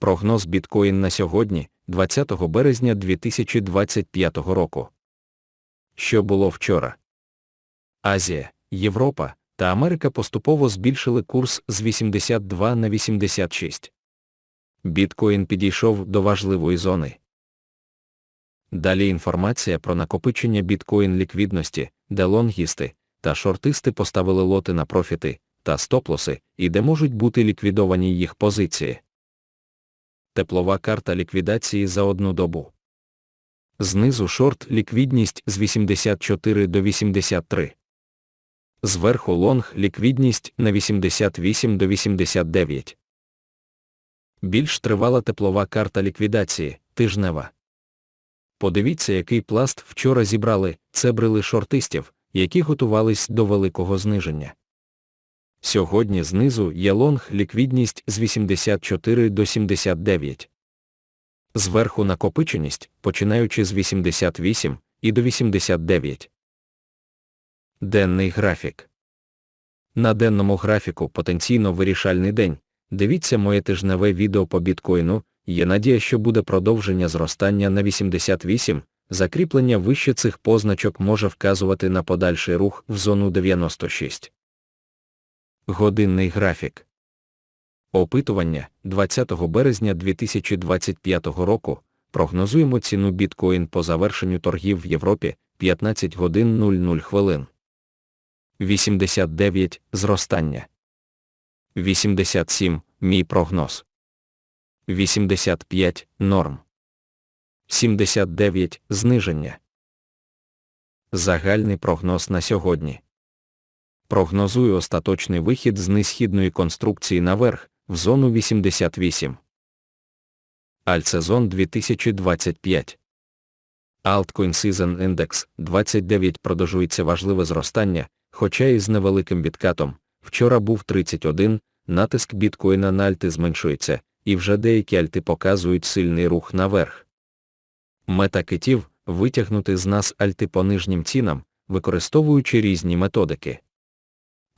Прогноз біткоін на сьогодні, 20 березня 2025 року. Що було вчора? Азія, Європа та Америка поступово збільшили курс з 82 на 86. Біткоін підійшов до важливої зони. Далі інформація про накопичення біткоін ліквідності, де лонгісти та шортисти поставили лоти на профіти та стоп-лоси, і де можуть бути ліквідовані їх позиції. Теплова карта ліквідації за одну добу. Знизу шорт ліквідність з 84 до 83. Зверху лонг ліквідність на 88 до 89. Більш тривала теплова карта ліквідації тижнева. Подивіться, який пласт вчора зібрали, це брили шортистів, які готувались до великого зниження. Сьогодні знизу є лонг ліквідність з 84 до 79. Зверху накопиченість, починаючи з 88 і до 89. Денний графік. На денному графіку потенційно вирішальний день. Дивіться моє тижневе відео по біткоїну, є надія, що буде продовження зростання на 88, закріплення вище цих позначок може вказувати на подальший рух в зону 96. Годинний графік. Опитування 20 березня 2025 року. Прогнозуємо ціну біткоін по завершенню торгів в Європі 15 годин 00 хвилин. 89 зростання. 87 мій прогноз. 85 норм. 79 зниження. Загальний прогноз на сьогодні. Прогнозую остаточний вихід з несхідної конструкції наверх в зону 88. Альтсезон 2025. Altcoin Season Index 29 продовжується важливе зростання, хоча і з невеликим відкатом. Вчора був 31, натиск біткоїна на альти зменшується, і вже деякі альти показують сильний рух наверх. Мета китів витягнути з нас альти по нижнім цінам, використовуючи різні методики.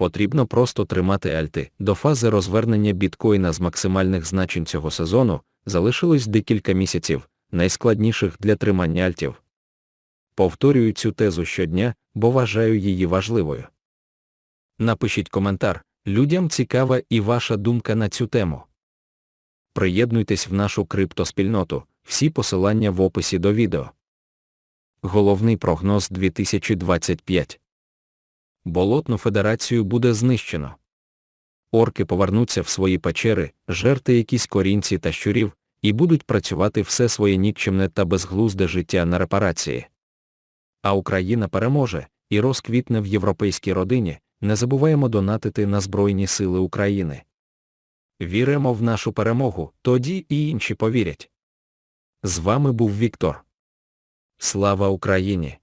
Потрібно просто тримати альти. До фази розвернення біткоїна з максимальних значень цього сезону залишилось декілька місяців, найскладніших для тримання альтів. Повторюю цю тезу щодня, бо вважаю її важливою. Напишіть коментар, людям цікава і ваша думка на цю тему. Приєднуйтесь в нашу криптоспільноту, всі посилання в описі до відео. Головний прогноз 2025 Болотну федерацію буде знищено. Орки повернуться в свої печери, жерти якісь корінці та щурів, і будуть працювати все своє нікчемне та безглузде життя на репарації. А Україна переможе і розквітне в європейській родині, не забуваємо донатити на Збройні Сили України. Віримо в нашу перемогу, тоді і інші повірять. З вами був Віктор. Слава Україні!